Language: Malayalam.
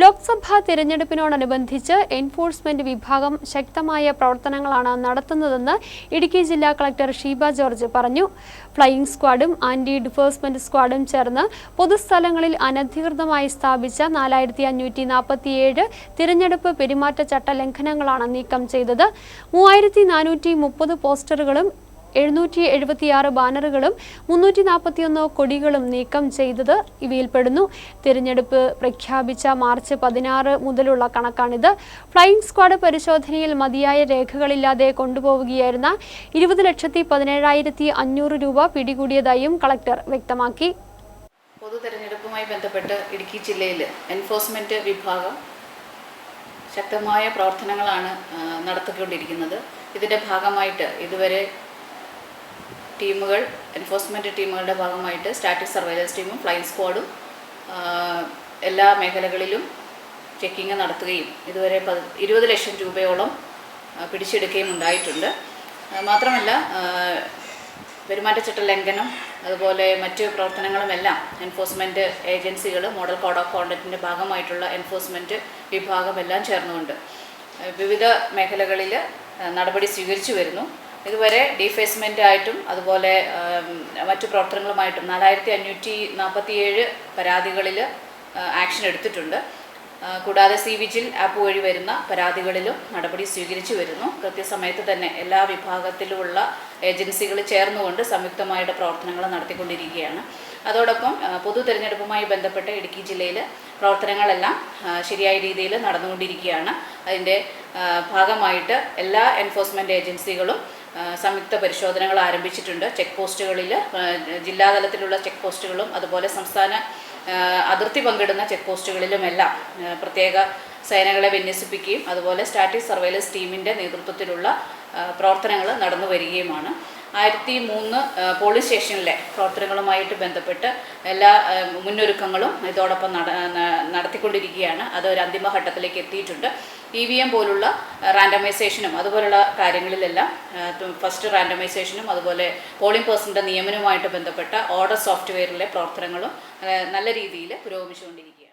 ലോക്സഭാ തിരഞ്ഞെടുപ്പിനോടനുബന്ധിച്ച് എൻഫോഴ്സ്മെന്റ് വിഭാഗം ശക്തമായ പ്രവർത്തനങ്ങളാണ് നടത്തുന്നതെന്ന് ഇടുക്കി ജില്ലാ കളക്ടർ ഷീബ ജോർജ് പറഞ്ഞു. ഫ്ലൈയിംഗ് സ്ക്വാഡും ആന്റി ഡിഫേഴ്സ്മെന്റ് സ്ക്വാഡും ചേർന്ന് പൊതുസ്ഥലങ്ങളിൽ അനധികൃതമായി സ്ഥാപിച്ച നാലായിരത്തി അഞ്ഞൂറ്റി നാൽപ്പത്തിയേഴ് തിരഞ്ഞെടുപ്പ് പെരുമാറ്റച്ചട്ട ലംഘനങ്ങളാണ് നീക്കം ചെയ്തത്. മൂവായിരത്തി നാനൂറ്റി മുപ്പത് പോസ്റ്ററുകളും എഴുന്നൂറ്റി എഴുപത്തിയാറ് ബാനറുകളും മുന്നൂറ്റി നാൽപ്പത്തിയൊന്ന് കൊടികളും നീക്കം ചെയ്തത് ഇവയിൽപ്പെടുന്നു. തിരഞ്ഞെടുപ്പ് പ്രഖ്യാപിച്ച മാർച്ച് പതിനാറ് മുതലുള്ള കണക്കാണിത്. ഫ്ലൈയിംഗ് സ്ക്വാഡ് പരിശോധനയിൽ മതിയായ രേഖകളില്ലാതെ കൊണ്ടുപോവുകയായിരുന്ന ഇരുപത് ലക്ഷത്തി പതിനേഴായിരത്തി അഞ്ഞൂറ് രൂപ പിടികൂടിയതായും കളക്ടർ വ്യക്തമാക്കി. പൊതു തെരഞ്ഞെടുപ്പുമായി ബന്ധപ്പെട്ട് ഇടുക്കി ജില്ലയിൽ എൻഫോഴ്സ്മെന്റ് വിഭാഗം ശക്തമായ പ്രവർത്തനങ്ങളാണ് നടത്തിക്കൊണ്ടിരിക്കുന്നത്. ഇതിന്റെ ഭാഗമായിട്ട് ഇതുവരെ ടീമുകൾ എൻഫോഴ്സ്മെന്റ് ടീമുകളുടെ ഭാഗമായിട്ട് സ്റ്റാറ്റിക് സർവൈലൻസ് ടീമും ഫ്ലൈങ് സ്ക്വാഡും എല്ലാ മേഖലകളിലും ചെക്കിങ് നടത്തുകയും ഇതുവരെ പത് ഇരുപത് ലക്ഷം രൂപയോളം പിടിച്ചെടുക്കുകയും ഉണ്ടായിട്ടുണ്ട്. മാത്രമല്ല പെരുമാറ്റച്ചട്ട ലംഘനം അതുപോലെ മറ്റ് പ്രവർത്തനങ്ങളുമെല്ലാം എൻഫോഴ്സ്മെന്റ് ഏജൻസികൾ മോഡൽ കോഡ് ഓഫ് കോണ്ടക്റ്റിന്റെ ഭാഗമായിട്ടുള്ള എൻഫോഴ്സ്മെന്റ് വിഭാഗമെല്ലാം ചേർന്നുകൊണ്ട് വിവിധ മേഖലകളിൽ നടപടി സ്വീകരിച്ചു വരുന്നു. ഇതുവരെ ഡീഫേസ്മെന്റായിട്ടും അതുപോലെ മറ്റു പ്രവർത്തനങ്ങളുമായിട്ടും നാലായിരത്തി അഞ്ഞൂറ്റി നാൽപ്പത്തിയേഴ് പരാതികളിൽ ആക്ഷൻ എടുത്തിട്ടുണ്ട്. കൂടാതെ സി വിജിൽ ആപ്പ് വഴി വരുന്ന പരാതികളിലും നടപടി സ്വീകരിച്ചു വരുന്നു. കൃത്യസമയത്ത് തന്നെ എല്ലാ വിഭാഗത്തിലുമുള്ള ഏജൻസികൾ ചേർന്നുകൊണ്ട് സംയുക്തമായിട്ട് പ്രവർത്തനങ്ങൾ നടത്തിക്കൊണ്ടിരിക്കുകയാണ്. അതോടൊപ്പം പൊതു തെരഞ്ഞെടുപ്പുമായി ബന്ധപ്പെട്ട് ഇടുക്കി ജില്ലയിൽ പ്രവർത്തനങ്ങളെല്ലാം ശരിയായ രീതിയിൽ നടന്നുകൊണ്ടിരിക്കുകയാണ്. അതിന്റെ ഭാഗമായിട്ട് എല്ലാ എൻഫോഴ്സ്മെന്റ് ഏജൻസികളും സംയുക്ത പരിശോധനകൾ ആരംഭിച്ചിട്ടുണ്ട്. ചെക്ക് പോസ്റ്റുകളിൽ ജില്ലാതലത്തിലുള്ള ചെക്ക് പോസ്റ്റുകളും അതുപോലെ സംസ്ഥാന അതിർത്തി പങ്കിടുന്ന ചെക്ക് പോസ്റ്റുകളിലുമെല്ലാം പ്രത്യേക സേനകളെ വിന്യസിപ്പിക്കുകയും അതുപോലെ സ്റ്റാറ്റിക് സർവൈലൻസ് ടീമിന്റെ നേതൃത്വത്തിലുള്ള പ്രവർത്തനങ്ങൾ നടന്നു വരികയുമാണ്. ആയിരത്തി മൂന്ന് പോളിംഗ് സ്റ്റേഷനിലെ പ്രവർത്തനങ്ങളുമായിട്ട് ബന്ധപ്പെട്ട് എല്ലാ മുന്നൊരുക്കങ്ങളും ഇതോടൊപ്പം നട നടത്തിക്കൊണ്ടിരിക്കുകയാണ്. അത് ഒരു അന്തിമഘട്ടത്തിലേക്ക് എത്തിയിട്ടുണ്ട്. ഇ വി എം പോലുള്ള റാൻഡമൈസേഷനും അതുപോലുള്ള കാര്യങ്ങളിലെല്ലാം ഫസ്റ്റ് റാൻഡമൈസേഷനും അതുപോലെ പോളിംഗ് പേഴ്സണിന്റെ നിയമനവുമായിട്ട് ബന്ധപ്പെട്ട ഓർഡർ സോഫ്റ്റ്വെയറിലെ പ്രവർത്തനങ്ങളും നല്ല രീതിയിൽ പുരോഗമിച്ചുകൊണ്ടിരിക്കുകയാണ്.